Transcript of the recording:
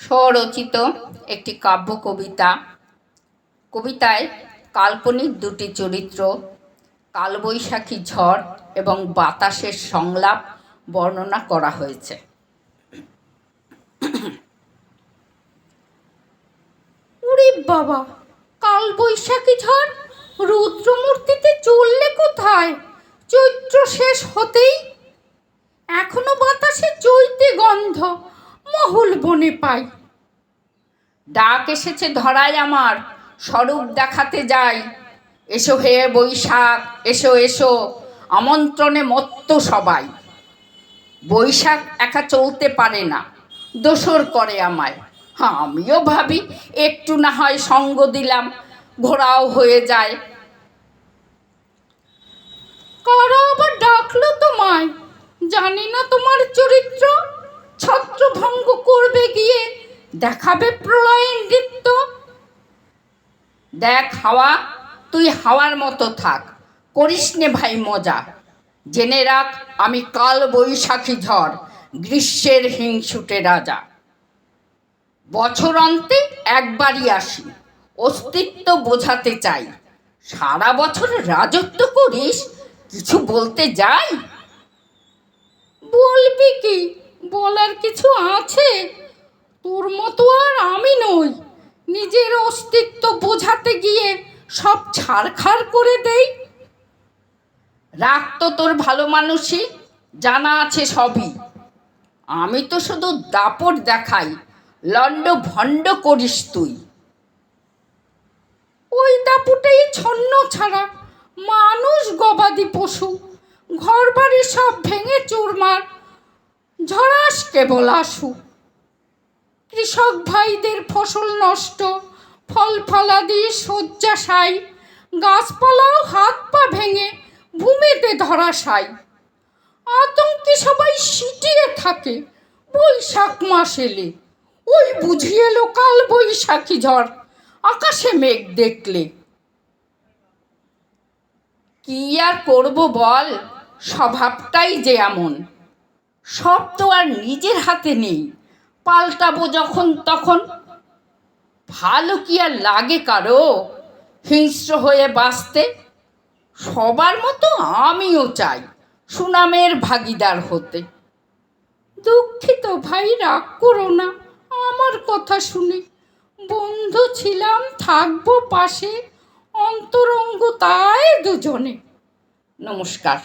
স্বরচিত একটি কাব্য কবিতা। কবিতায় কাল্পনিক দুটি চরিত্র, কালবৈশাখী ঝড় এবং বাতাসের সংলাপ বর্ণনা করা হয়েছে। উরে বাবা, কালবৈশাখী ঝড়? রুদ্রমূর্তিতে চললে কোথায়? চৈত্র শেষ হতেই? এখনও বাতাসে চৈতে গন্ধ। মহুল বনে পাই। ডাক এসেছে ধরায় আমার, স্বরূপ দেখাতে যাই। এসো হে বৈশাখ, এসো এসো, আমন্ত্রণে মত্ত সবাই। বৈশাখ একা চলতে পারে না, দোসর করে আমায়। হ্যাঁ আমিও ভাবি একটু না হয় সঙ্গ দিলাম, ঘোরাও হয়ে যায়। কারা আবার ডাকলো তোমায়? জানি না তোমার চরিত্র ছত্রভঙ্গ করবে গিয়ে দেখাবে প্রলয়ের নৃত্য? দেখ হাওয়া, তুই হাওয়ার মতো থাক। করিস নে ভাই মজা। জেনে রাখ, আমি কাল বৈশাখী ঝড়, গ্রীষ্মের হিংসুটে রাজা। বছর অন্তে একবারই আসি, অস্তিত্ব বোঝাতে চাই। সারা বছর রাজত্ব করিস, কিছু বলতে যাই? বলবি কি? বলার কিছু আছে? তোর মতো আর আমি নই। নিজের অস্তিত্ব বোঝাতে গিয়ে সব ছাড়খাড় করে দেই। রাগ তো তোর ভালো মানুষই, জানা আছে সবই। আমি তো শুধু দাপট দেখাই, লন্ড ভণ্ড করিস তুই। ওই দাপুটেই ছন্ন ছাড়া মানুষ গবাদি পশু ঘর বাড়ি সব ভেঙে চুরমার, ঝড়াস কেবল আসু কৃষক ভাইদের ফসল নষ্ট, ফল ফলাদি শয্যাশাই গাছপালাও হাত পা ভেঙে ভূমিতে ধরাশাই আতঙ্কে সবাই সিটিয়ে থাকে বৈশাখ মাস এলে। ওই বুঝিয়ে এলো কাল বৈশাখী ঝড়, আকাশে মেঘ দেখলে। কি আর করব বল, স্বভাবটাই যে এমন। সব তো আর নিজের হাতে নেই। পাল্টাবো যখন তখন। ভালো কি আর লাগে কারও? হিংস্র হয়ে বাঁচতে সবার মতো আমিও চাই সুনামের ভাগিদার হতে। দুঃখিত ভাই, রাগ করো না, আমার কথা শুনে। বন্ধু ছিলাম, থাকব পাশে, অন্তরঙ্গ তাই দুজনে। নমস্কার।